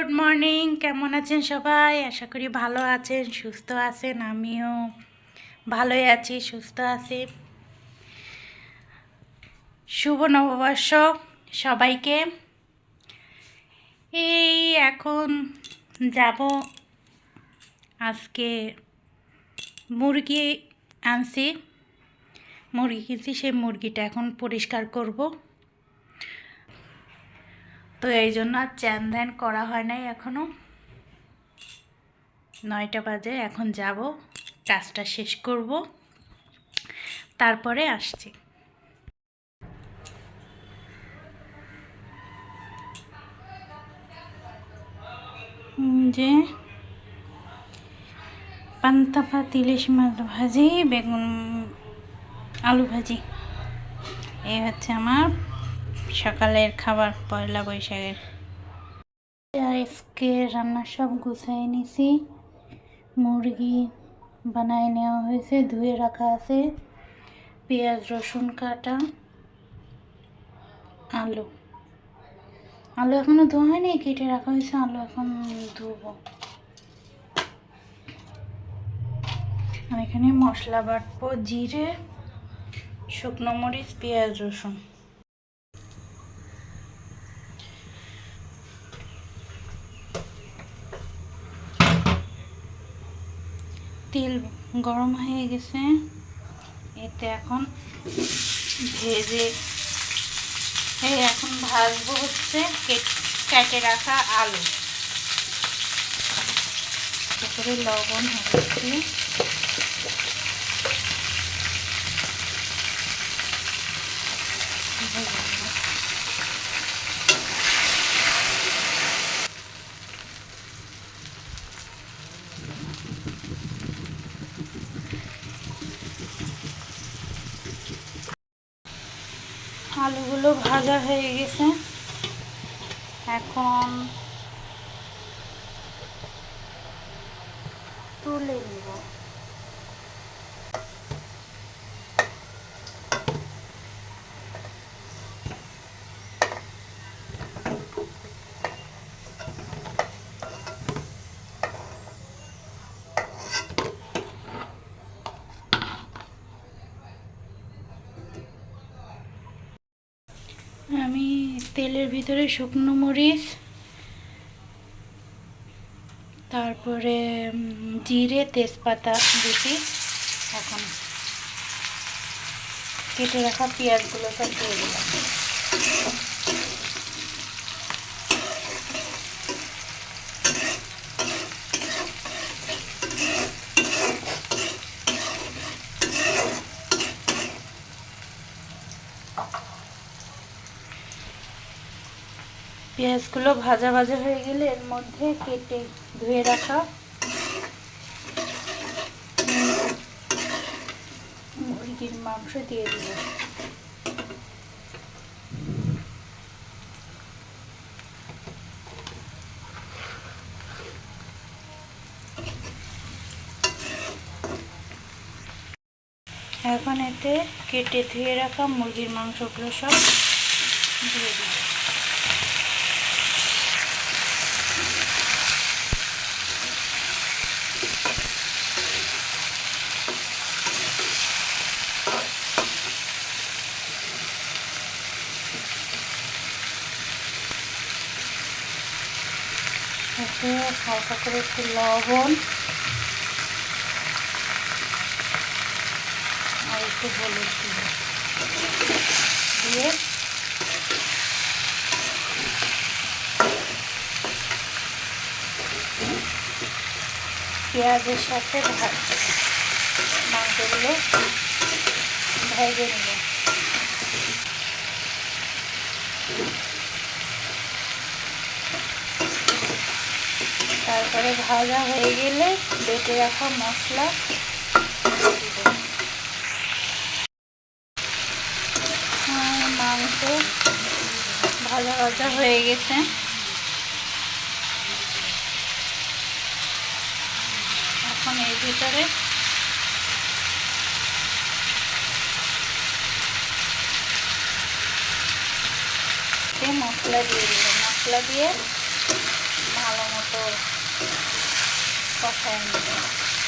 Good morning কেমন আছেন সবাই? আশা করি ভালো আছেন, সুস্থ আছেন, আমিও ভালোই আছি, সুস্থ আছি। শুভ নববর্ষ সবাইকে। এই এখন যাব আজকে মুরগি আনছি। মুরগি কিনছি, সেই মুরগিটা এখন পরিষ্কার করব। তো এই জন্য আর চ্যান ধ্যান করা হয় নাই এখনও নয়টা বাজে, এখন যাব, কাজটা শেষ করব। তারপরে আসছি। যে পান্তা ভাত, ইলিশ মাছ ভাজি, বেগুন, আলু ভাজি। এই হচ্ছে আমার সকালের খাবার, পয়লা বৈশাখের। আজকে রান্না সব গুছাই নিছি। মুরগি বানায় নেওয়া হয়েছে, ধুয়ে রাখা আছে। পেঁয়াজ, রসুন কাটা, আলু। আলু এখনও ধোয়া হয়নি, কেটে রাখা হয়েছে, আলু এখন ধুবো। আর এখানে মশলা বাটবো, জিরে, শুকনো মরিচ, পেঁয়াজ, রসুন। তেল গরম হয়ে গেছে। এতে এখন ভেজে এখন ভাজবো হচ্ছে কেট- রাখা আলু। তারপরে লবণ হচ্ছে আলুগুলো ভাজা হয়ে গেছে এখন তুলে নিব। আমি তেলের ভিতরে শুকনো মরিচ, তারপরে জিরে, তেজপাতা দিছি। এখন কেটে রাখা পেঁয়াজগুলো সব দিয়ে দিলাম। পেঁয়াজগুলো ভাজা ভাজা হয়ে গেলে এর মধ্যে কেটে ধুয়ে রাখা। মুরগির মাংস দিয়ে দিব। এখন এতে কেটে ধুয়ে রাখা মুরগির মাংসগুলো সব দিয়ে দিব। এতে হালকা করে একটু লবণ আর একটু হলুদ দিব দিয়ে পেঁয়াজের সাথে ভাত মাংসগুলো ভেজে নেব। তারপরে ভাজা হয়ে গেলে বেটে রাখা মশলা। মাংস ভাজা ভাজা হয়ে গেছে। এখন এর ভিতরে মশলা দিয়ে দিলাম মশলা দিয়ে ভালো কষায় 好香。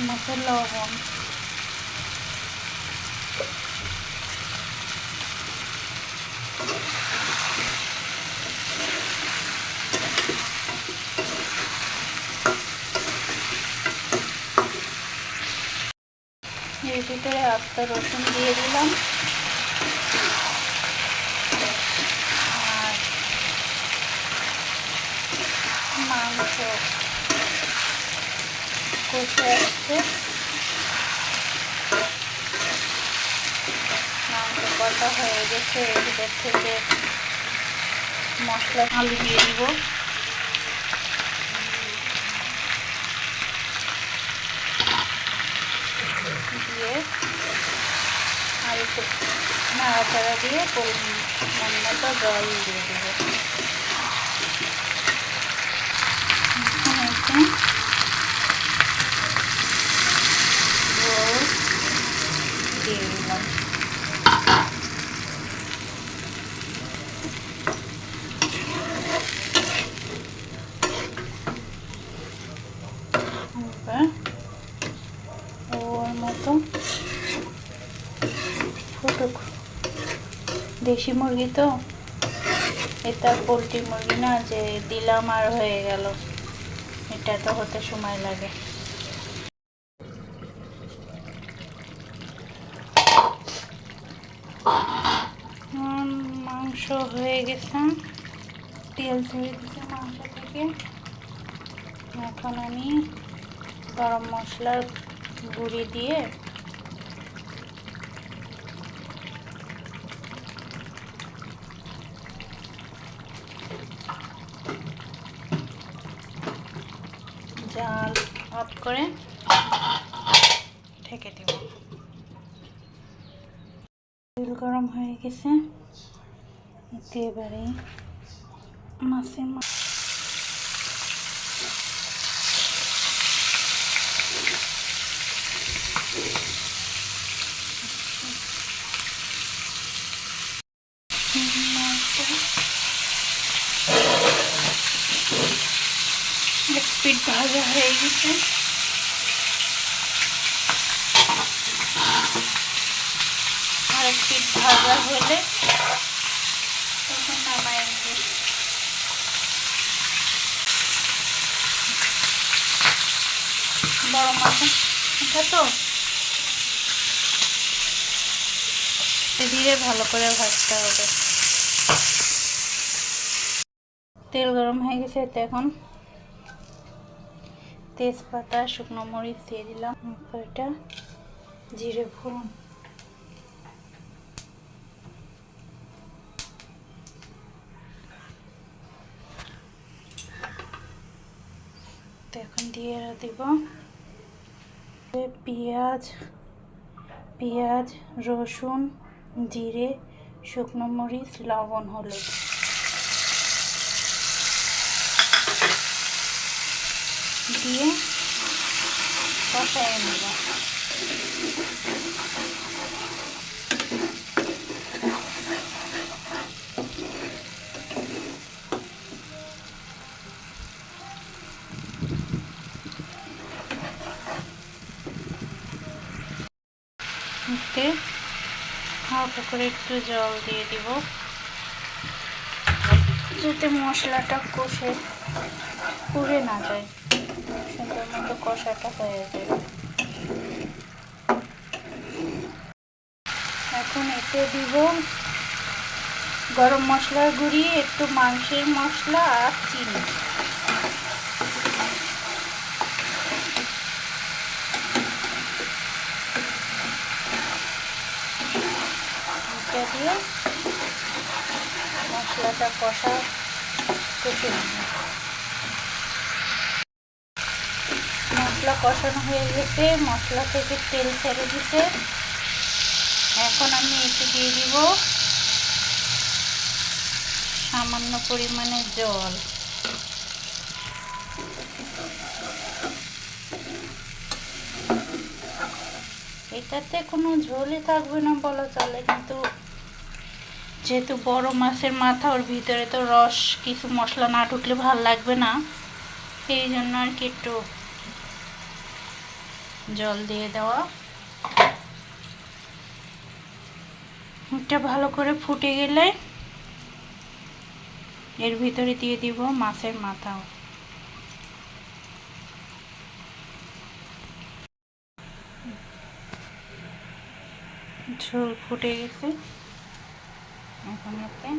মতো লবণ এর ভিতরে আস্ত রসুন দিয়ে দিলাম আর মাংস কষে আসছে কষা হয়ে গেছে এর থেকে মশলা আলু দিয়ে দিব। দিয়ে আলু নাড়াচাড়া দিয়ে মন মতো জল দিয়ে দেব এখানে রোল ওর মতো দেশি মুরগি তো এটা পোলট্রি মুরগি না যে দিলাম আর হয়ে গেল এটা তো হতে সময় লাগে উম, মাংস হয়ে গেছে। তেল ছেড়ে দিচ্ছে মাংস থেকে। এখন আমি গরম মশলার গুঁড়ি দিয়ে জাল অফ করে ঢেকে দেব। তেল গরম হয়ে গেছে। এতে এবারে মাছের পিঠ ভাজা হয়ে গেছে। আর পিঠ ভাজা হলে বড় মাছ এটা তো। ধীরে ভালো করে ভাজতে হবে। তেল গরম হয়ে গেছে এতে এখন তেজপাতা, শুকনো মরিচ দিয়ে দিলাম। এটা জিরে ফোড়ন। তো এখন দিয়ে দিব পেঁয়াজ পেঁয়াজ রসুন জিরে শুকনো মরিচ লবণ হলুদ। দিয়ে কষায় নেব। মধ্যে হালকা করে একটু জল দিয়ে দিব। যাতে মশলাটা কষে পুড়ে না যায়। সুন্দর মতো কষাটা হয়ে যায়। এখন এতে দিব গরম মশলার গুঁড়ি একটু মাংসের মশলা আর চিনি। এটা দিয়ে মশলাটা কষা কষে মশলা কষানো হয়ে গেছে, মশলা থেকে তেল ছেড়ে দিতে। এখন আমি এতে দিয়ে দিব সামান্য পরিমাণে জল। এটাতে কোনো ঝোলই থাকবে না বলা চলে, কিন্তু যেহেতু বড় মাছের মাথা, ওর ভিতরে তো রস, কিছু মশলা না ঢুকলে ভালো লাগবে না। এই জন্য আর কি একটু জল দিয়ে দেওয়া। এটা ভালো করে ফুটে গেলে এর ভিতরে দিয়ে দিব মাছের মাথাও ঝোল ফুটে গেছে। এখন এতে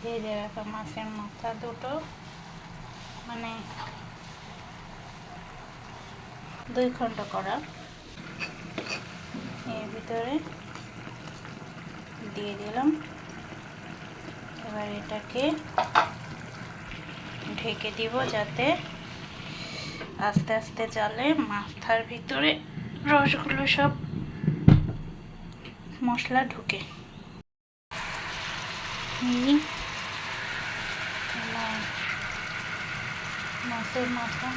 ভেজে রাখা মাছের মাথা দুটো। মানে দুই খণ্ড করা। এর ভিতরে দিয়ে দিলাম। এবার এটাকে ঢেকে দিব যাতে আস্তে আস্তে চালে মাথার ভিতরে রসগুলো সব মশলা ঢুকে। মাছের মাথা।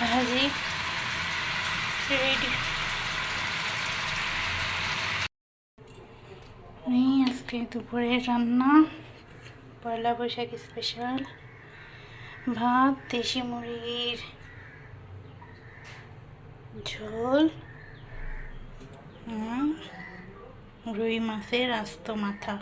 ভাজি। রেডি। আজকে দুপুরে রান্না। পয়লা বৈশাখ স্পেশাল ভাত, দেশি মুরগির ঝোল। রুই মাছের আস্ত মাথা।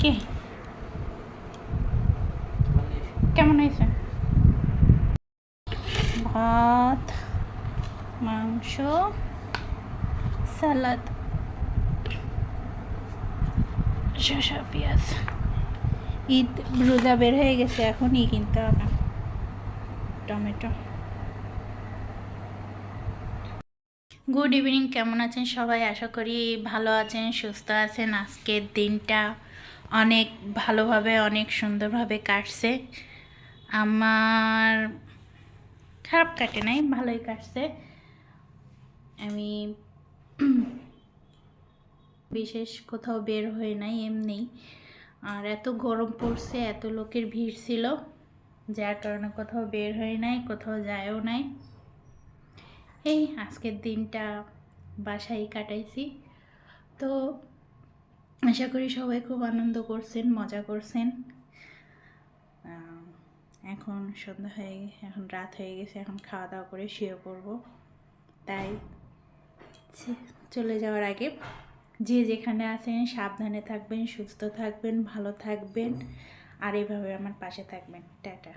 কি? কেমন হয়েছে ভাত মাংস, সালাদ, শসা, পেঁয়াজ। ঈদ রোজা বের হয়ে গেছে, এখনই কিনতে হবে। টমেটো। গুড ইভিনিং কেমন আছেন সবাই? আশা করি ভালো আছেন, সুস্থ আছেন। আজকের দিনটা অনেক ভালোভাবে, অনেক সুন্দরভাবে কাটছে। আমার খারাপ কাটে নাই, ভালোই কাটছে। আমি বিশেষ কোথাও বের হয়ে নাই এমনি। আর এত গরম পড়ছে, এত লোকের ভিড় ছিল, যার কারণে কোথাও বের হয়ে নাই, কোথাও যায়ও নাই। এই আজকের দিনটা বাসায় কাটাইছি। তো আশা করি সবাই খুব আনন্দ করছেন, মজা করছেন। এখন সন্ধ্যা হয়ে, এখন রাত হয়ে গেছে, এখন খাওয়া দাওয়া করে শুয়ে পড়ব। তাই ছে- চলে যাওয়ার আগে যে যেখানে আছেন সাবধানে থাকবেন, সুস্থ থাকবেন, ভালো থাকবেন। আর এভাবে আমার পাশে থাকবেন। টাটা।